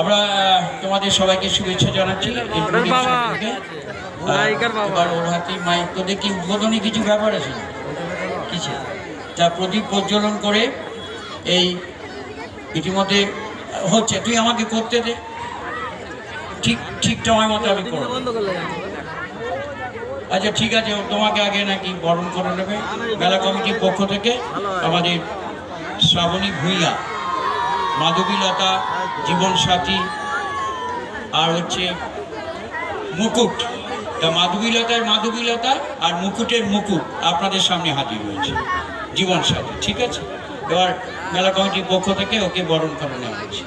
আমরা তোমাদের সবাইকে শুভেচ্ছা জানাচ্ছি। এবার ওর হাতে মাইক তোদের কি উদ্বোধনী কিছু ব্যাপার আছে? কিছু তা প্রদীপ প্রজ্বলন করে এই ইতিমধ্যে হচ্ছে তুই আমাকে করতে দে। ঠিক ঠিক সময় মতো আমি করব। আচ্ছা ঠিক আছে তোমাকে আগে নাকি বরণ করে নেবে। মেলা কমিটির পক্ষ থেকে আমাদের শ্রাবণী ভূঁইয়া, মাধবীলতা, জীবনসাথী, আর হচ্ছে মুকুট। তা মাধবীলতার মাধবীলতা আর মুকুটের মুকুট আপনাদের সামনে হাজির হয়েছে, জীবনসাথী, ঠিক আছে? এবার মেলা কমিটির পক্ষ থেকে ওকে বরণ করে নেওয়া হয়েছে।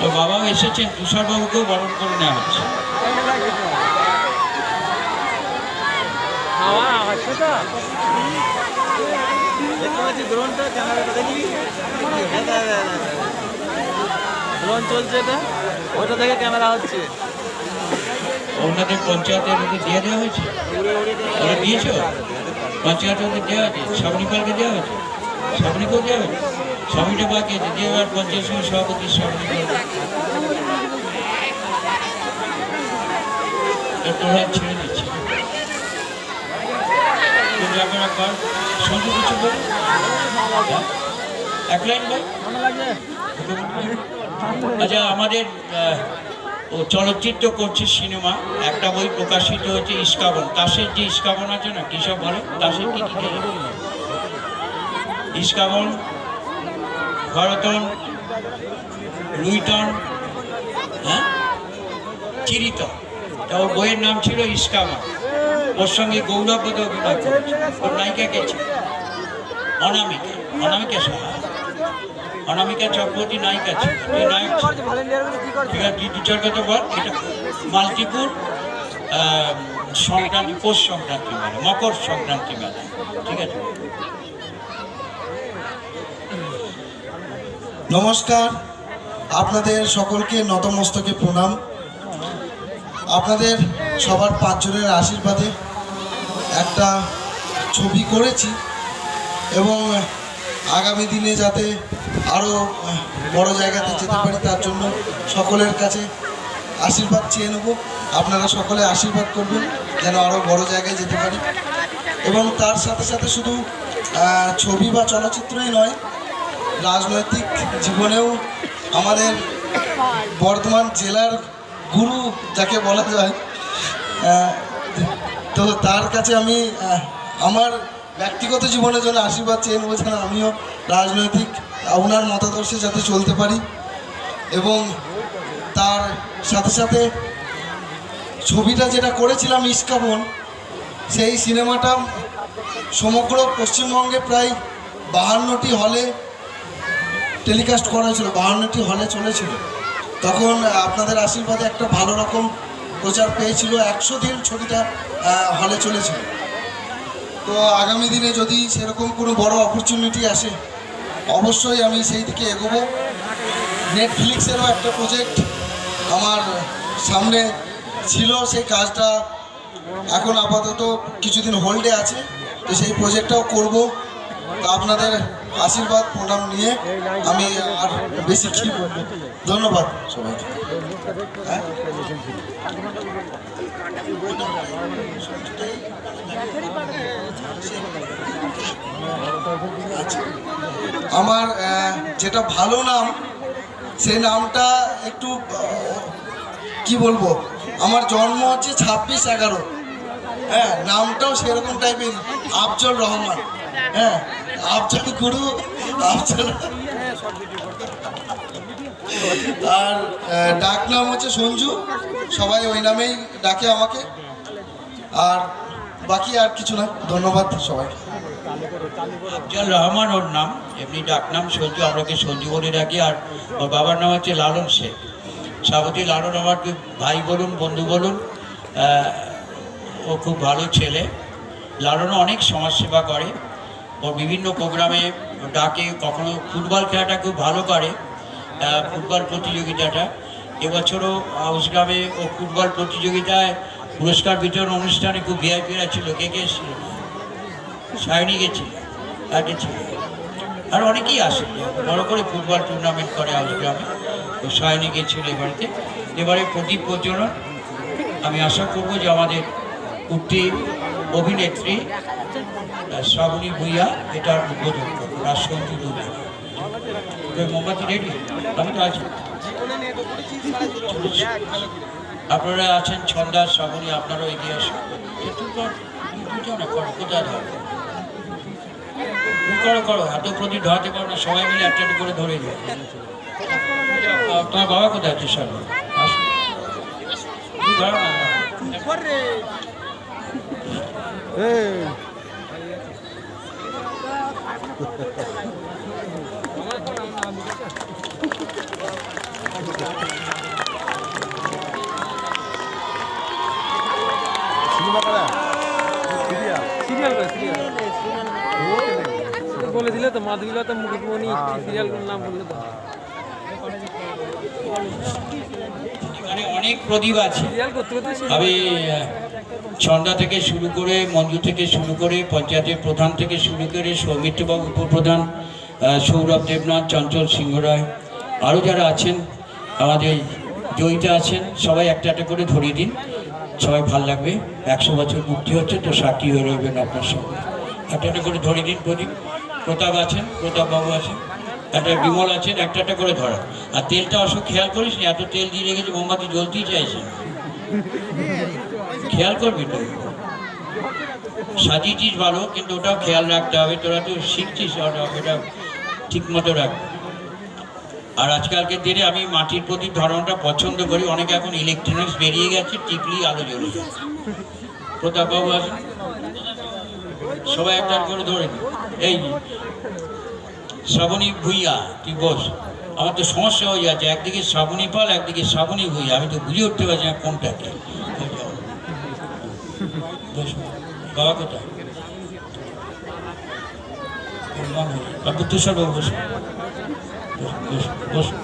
তো বাবাও এসেছেন তুষারবাবুকেও বরণ করে নেওয়া হচ্ছে। হাওয়া আছে তো? দেখতে ড্রোনটা ক্যামেরাটা দেখি। ড্রোন চলছে এটা? ওটা দেখে ক্যামেরা হচ্ছে। ওনাদের পঞ্চায়েতের ওকে দিয়ে দেওয়া হয়েছে? ওরা দিয়েছ? পঞ্চায়েতের ওকে দেওয়া হয়েছে? সাবনিপালকে দেওয়া হয়েছে? সাবনিকেও দেওয়া হয়েছে? স্বামীটা বাকি আছে দেওয়ার পঞ্চায়েত সমিতির সভাপতি সাবনিপাল ছেড়ে দিচ্ছে। একবার কিছু হ্যাঁ? এক লাইন ভাই আচ্ছা আমাদের ও চলচ্চিত্র করছে সিনেমা। একটা বই প্রকাশিত হচ্ছে ইস্কাবন। তাসের যে ইস্কাবন আছে না কিসব বলে? তাসের কি ইস্কাবন ভরতন রুইটন হ্যাঁ? চিরিত ওর বইয়ের নাম ছিল ইস্কাবন। ওর সঙ্গে গৌরববোধ অভিনয় করেছে। ওর নায়িকা কে ছিল? অনামিকা। অনামিকা সাহা। অনামিকা চক্রবর্তী নায়িকা নায়ক আছে। তুই টিচার কথা বল এটা মাল্টিপুর সংক্রান্তি পৌষ সংক্রান্তি মেলা মকর সংক্রান্তি মেলা। ঠিক আছে? নমস্কার। আপনাদের সকলকে নতমস্তকে প্রণাম। আপনাদের সবার পাঁচজনের আশীর্বাদে একটা ছবি করেছি এবং আগামী দিনে যাতে আরও বড় জায়গাতে যেতে পারি তার জন্য সকলের কাছে আশীর্বাদ চেয়ে নেব। আপনারা সকলে আশীর্বাদ করবেন যেন আরও বড় জায়গায় যেতে পারি। এবং তার সাথে সাথে শুধু ছবি বা চলচ্চিত্রই নয়, রাজনৈতিক জীবনেও আমাদের বর্ধমান জেলার গুরু যাকে বলা যায় তো তার কাছে আমি আমার ব্যক্তিগত জীবনের জন্য আশীর্বাদ চেয়ে নেব যেন আমিও রাজনৈতিক ওনার মতাদর্শে যাতে চলতে পারি এবং তার সাথে সাথে ছবিটা যেটা করেছিলাম ইস্কাবন সেই সিনেমাটা সমগ্র পশ্চিমবঙ্গে প্রায় বাহান্নটি হলে টেলিকাস্ট করা হয়েছিল, বাহান্নটি হলে চলেছিল। তখন আপনাদের আশীর্বাদে একটা ভালো রকম প্রচার পেয়েছিল, একশো দিন ছবিটা হলে চলেছিল। তো আগামী দিনে যদি সেরকম কোনো বড় অপরচুনিটি আসে, অবশ্যই আমি সেই দিকে এগোবো। নেটফ্লিক্সেরও একটা প্রজেক্ট আমার সামনে ছিল, সেই কাজটা এখন আপাতত কিছুদিন হোল্ডে আছে। তো সেই প্রজেক্টটাও করব। তো আপনাদের আশীর্বাদ, প্রণাম নিয়ে আমি আর বেশি কি বলব ধন্যবাদ সবাইকে। হ্যাঁ? আচ্ছা। আমার যেটা ভালো নাম, সেই নামটা একটু কি বলব? আমার জন্ম হচ্ছে ছাব্বিশ এগারো। হ্যাঁ নামটাও সেরকম টাইপের আফজল রহমান। হ্যাঁ আফজল গুরু আফজল আর ডাক নাম হচ্ছে সঞ্জু। সবাই ওই নামেই ডাকে আমাকে। আর বাকি আর কিছু না, ধন্যবাদ সবাইকে আফজাল রহমান, ওর নাম, এমনি ডাকনাম সঞ্জু, আমরা ওকে সঞ্জু বলে ডাকি। আর ওর বাবার নাম হচ্ছে লালন শেখ। সাবতী লালন আমার ভাই বলুন, বন্ধু বলুন ও খুব ভালো ছেলে। লালনও অনেক সমাজসেবা করে। ও বিভিন্ন প্রোগ্রামে ডাকে কখনো ফুটবল খেলাটা খুব ভালো করে ফুটবল প্রতিযোগিতাটা। এবছরও হাউসগ্রামে ও ফুটবল প্রতিযোগিতায় পুরস্কার বিতরণ অনুষ্ঠানে খুব ভিআইপিরা ছিল, কে কে এসেছিল সায়নি গেছিল আর গেছিল আর অনেকেই আসে বড় করে ফুটবল টুর্নামেন্ট করে হাউসগ্রামে তো সায়নি গেছিল এবারেতে এবারে প্রদীপ প্রজ্বলন। আমি আশা করব যে আমাদের উঠতি অভিনেত্রী শ্রাবণী ভূঁইয়া এটার উদ্বোধন করব সঞ্জু দুবে মোমবাতি রেডি আমি তো আছি আপনারা আছেন ছন্দা, শ্রাবণী, আপনারাও এগিয়ে আসুন। দুজনে করো করো করো এত প্রতি ধরাতে পারো না, সবাই মিলে একটা করে ধরে দেবে তোমার বাবা কোথায় আছে সব ধরো না। বলে দিলে তো মাধবীলতা মুকুটমণি সিরিয়াল নাম বললে তো এখানে অনেক প্রদীপ আছে সিরিয়াল ছন্দা থেকে শুরু করে মঞ্জু থেকে শুরু করে পঞ্চায়েতের প্রধান থেকে শুরু করে সৌমিত্রবাবু উপপ্রধান সৌরভ দেবনাথ, চঞ্চল সিংহ রায় আরও যারা আছেন, আমাদের জয়িতা আছেন, সবাই একটা একটা করে ধরিয়ে দিন। সবাই ভালো লাগবে। একশো বছর মুক্তি হচ্ছে তো সাক্ষী হয়ে রইবেন আপনার সঙ্গে। একটা একটা করে ধরিয়ে দিন প্রদীপ। প্রতাপ আছেন, প্রতাপবাবু আছেন, একটা বিমল আছেন, একটা একটা করে ধরা। আর তেলটা অসুখ খেয়াল করিস এত তেল দিয়ে রেখেছে, মোমবাতি জ্বলতেই চাইছে। খেয়াল করবি তো? সাজিয়েছিস ভালো, কিন্তু ওটাও খেয়াল রাখতে হবে। তোরা তো শিখছিস, ওটা ঠিক মতো রাখবে আর আজকালকের দিনে আমি মাটির প্রতি ধরনটা পছন্দ করি। অনেকে এখন ইলেকট্রনিক্স বেরিয়ে গেছে টিকলি আলো জ্বলে। প্রতাপবাবু আসুন। সবাই একটা করে ধরে এই শ্রাবণী ভুইয়া, তুই বস। আমার তো সমস্যা হয়ে যাচ্ছে। একদিকে শ্রাবণী পাল, একদিকে শ্রাবণী ভুইয়া। আমি তো বুঝে উঠতে পারছি না কোনটাকে। বসো। বাবা কোথায় আপনি বাবু বসুন বসুন, বসুন, বসুন,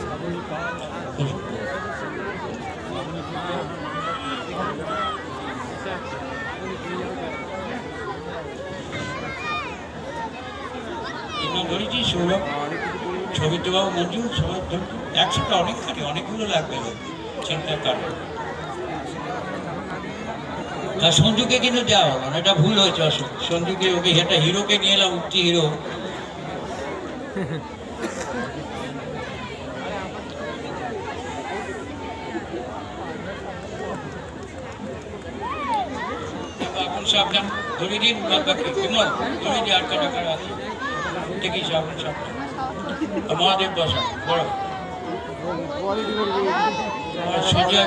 বসুন। এগুলো ধরেছি সৌরভ ছবিতে বাবু মঞ্জু সবাই একসাথে অনেকখানি অনেকগুলো লাগবে চিন্তার কারণ আর সঞ্জুকে কিন্তু দেওয়া হলো না, এটা ভুল হয়েছে অশোক সঞ্জুকে, ওকে একটা হিরোকে নিয়ে এলাম উঠতি হিরো। সাবধান ধরে দিন দেখি সাবধান। মহাদেব বসা, বড়। সঞ্জয়